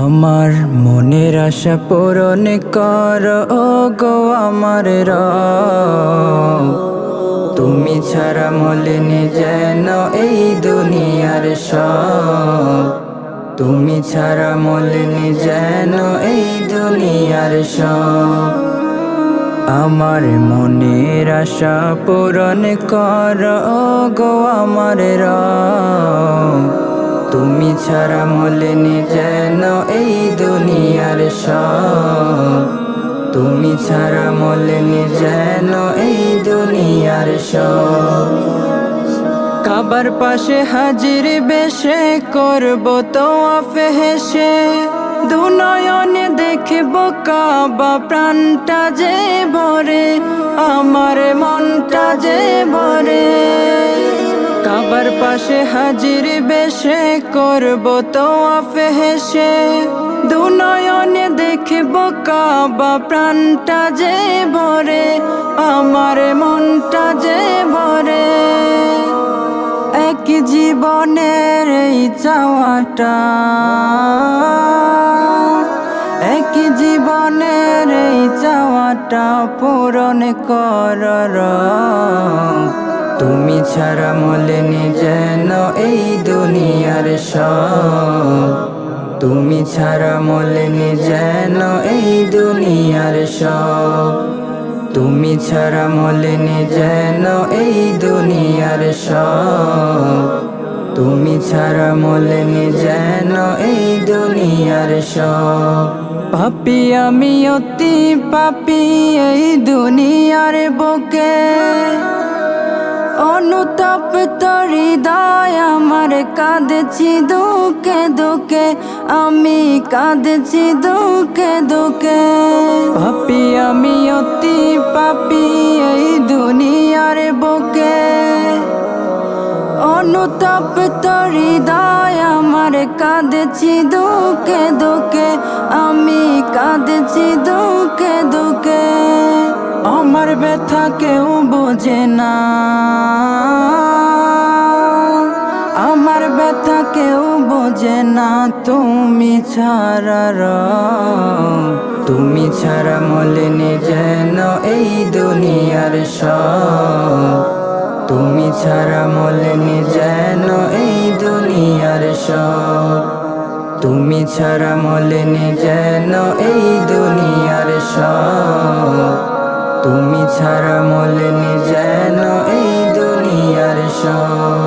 আমার মনের আশা পূরণ কর গো আমার রব। তুমি ছাড়া মলিনি যেন এই দুনিয়ার সব। তুমি ছাড়া মলিনি যেন এই দুনিয়ার সব। আমার মনের আশা পূরণ কর গো আমার রব। তুমি ছাড়া মলিনি যেন এই দুনিয়ার সব। তুমি ছাড়া মলিনি যেন এই দুনিয়ার সব। কাবার পাশে হাজির বেশে করব তো হেসে দুনয়নে দেখব কাবা প্রাণটা যে ভরে, আমার মনটা যে ভরে। কাবার পাশে হাজির বেশে করব তো হেসে। দুনয়নে দেখব কাবা প্রাণটা যে ভরে, আমার মনটা যে ভরে। এক জীবনের এই চাওয়াটা, এক জীবনের এই চাওয়াটা পূরণ কর তুমি ছাড়া মলিনি যেন এই দুনিয়ার সব। তুমি ছাড়া মলিনি যেন এই দুনিয়ার সব। তুমি ছাড়া মলিনি যেন এই দুনিয়ার সব। তুমি ছাড়া মলিনি যেন এই দুনিয়ার সব। পাপি আমি অতি পাপি এই দুনিয়ার বুকে। অনুতাপ তোর আমার কাঁদছি দুঃখে দুঃখে। আমি কাঁদছি দুঃখে দুঃখে। পাপি আমি অতি পাপি এই দুনিয়ার বুকে। অনুতাপ তোর হৃদয় আমার কাঁদছি দুঃখে দুঃখে। আমি কাঁদছি দুঃখে দুঃখে। আমার ব্যথা কেউ বোঝে না। ব্যথা কেউ বোঝে না, তুমি ছাড়া রব। তুমি ছাড়া মলিনি যেন এই দুনিয়ার সব। তুমি ছাড়া মলিনি যেন এই দুনিয়ার সব। তুমি ছাড়া মলিনি যেন এই দুনিয়ার সব। তুমি ছাড়া মলিনি যেন এই দুনিয়ার সব।